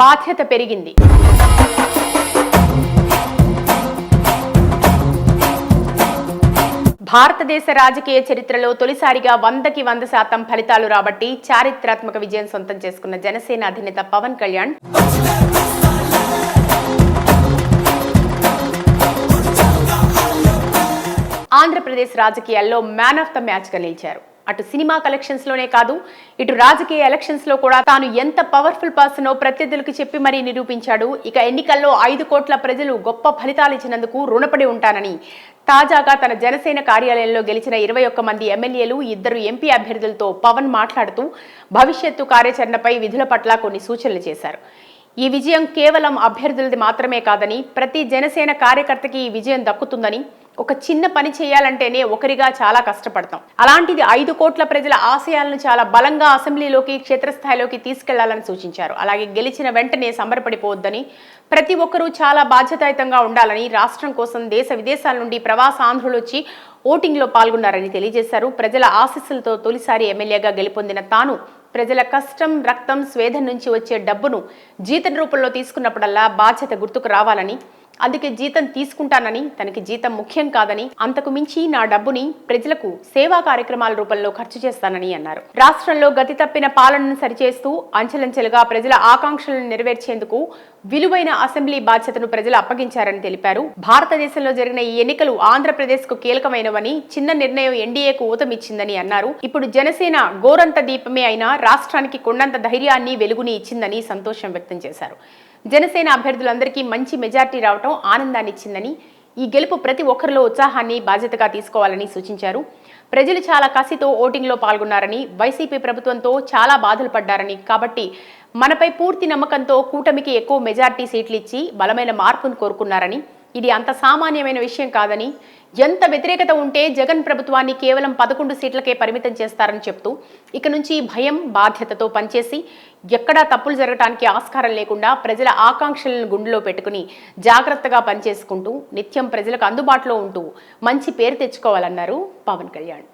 బాధ్యత పెరిగింది. భారతదేశ రాజకీయ చరిత్రలో తొలిసారిగా వందకి వంద శాతం ఫలితాలు రాబట్టి చారిత్రాత్మక విజయం సొంతం చేసుకున్న జనసేన అధినేత పవన్ కళ్యాణ్. ఆంధ్రప్రదేశ్ రాజకీయాల్లో మ్యాన్ ఆఫ్ ద మ్యాచ్గా నిలిచారు. అటు సినిమా కలెక్షన్స్లోనే కాదు ఇటు రాజకీయ ఎలక్షన్స్లో కూడా తాను ఎంత పవర్ఫుల్ పర్సనో ప్రత్యర్థులకు చెప్పి మరీ నిరూపించాడు. ఇక ఎన్నికల్లో ఐదు కోట్ల ప్రజలు గొప్ప ఫలితాలు ఇచ్చినందుకు రుణపడి ఉంటానని తాజాగా తన జనసేన కార్యాలయంలో గెలిచిన ఇరవై ఒక్క మంది ఎమ్మెల్యేలు ఇద్దరు ఎంపీ అభ్యర్థులతో పవన్ మాట్లాడుతూ భవిష్యత్తు కార్యాచరణపై విధుల పట్ల కొన్ని సూచనలు చేశారు. ఈ విజయం కేవలం అభ్యర్థులది మాత్రమే కాదని ప్రతి జనసేన కార్యకర్తకి ఈ విజయం దక్కుతుందని ఒక చిన్న పని చేయాలంటేనే ఒకరిగా చాలా కష్టపడతాం. అలాంటిది ఐదు కోట్ల ప్రజల ఆశయాలను చాలా బలంగా అసెంబ్లీలోకి క్షేత్రస్థాయిలోకి తీసుకెళ్ళాలని సూచించారు. అలాగే గెలిచిన వెంటనే సంబరపడిపోవద్దని ప్రతి ఒక్కరూ చాలా బాధ్యతాయుతంగా ఉండాలని రాష్ట్రం కోసం దేశ విదేశాల నుండి ప్రవాసాంధ్రులు వచ్చి ఓటింగ్లో పాల్గొన్నారని తెలియజేశారు. ప్రజల ఆశీస్సులతో తొలిసారి ఎమ్మెల్యేగా గెలుపొందిన తాను ప్రజల కష్టం రక్తం స్వేదం నుంచి వచ్చే డబ్బును జీతం రూపంలో తీసుకున్నప్పుడల్లా బాధ్యత గుర్తుకు రావాలని అందుకే జీతం తీసుకుంటానని తనకి జీతం ముఖ్యం కాదని అంతకు మించి నా డబ్బుని ప్రజలకు సేవా కార్యక్రమాల రూపంలో ఖర్చు చేస్తానని అన్నారు. రాష్ట్రంలో గతి తప్పిన పాలనను సరిచేస్తూ అంచెలంచెలుగా ప్రజల ఆకాంక్షలను నెరవేర్చేందుకు విలువైన అసెంబ్లీ బాధ్యతను ప్రజలు అప్పగించారని తెలిపారు. భారతదేశంలో జరిగిన ఈ ఎన్నికలు ఆంధ్రప్రదేశ్కు కీలకమైనవని చిన్న నిర్ణయం ఎన్డీఏకు ఊతమిచ్చిందని అన్నారు. ఇప్పుడు జనసేన గోరంత దీపమే అయినా రాష్ట్రానికి కొండంత ధైర్యాన్ని వెలుగుని ఇచ్చిందని సంతోషం వ్యక్తం చేశారు. జనసేన అభ్యర్థులందరికీ మంచి మెజార్టీ రావటం ఆనందాన్నిచ్చిందని ఈ గెలుపు ప్రతి ఒక్కరిలో ఉత్సాహాన్ని బాధ్యతగా తీసుకోవాలని సూచించారు. ప్రజలు చాలా కసితో ఓటింగ్లో పాల్గొన్నారని వైసీపీ ప్రభుత్వంతో చాలా బాధలు పడ్డారని. కాబట్టి మనపై పూర్తి నమ్మకంతో కూటమికి ఎక్కువ మెజార్టీ సీట్లు ఇచ్చి బలమైన మార్పును కోరుకున్నారని ఇది అంత సామాన్యమైన విషయం కాదని ఎంత వ్యతిరేకత ఉంటే జగన్ ప్రభుత్వాన్ని కేవలం పదకొండు సీట్లకే పరిమితం చేస్తారని చెప్తూ ఇక నుంచి భయం బాధ్యతతో పనిచేసి ఎక్కడా తప్పులు జరగటానికి ఆస్కారం లేకుండా ప్రజల ఆకాంక్షలను గుండెలో పెట్టుకుని జాగ్రత్తగా పనిచేసుకుంటూ నిత్యం ప్రజలకు అందుబాటులో ఉంటూ మంచి పేరు తెచ్చుకోవాలన్నారు పవన్ కళ్యాణ్.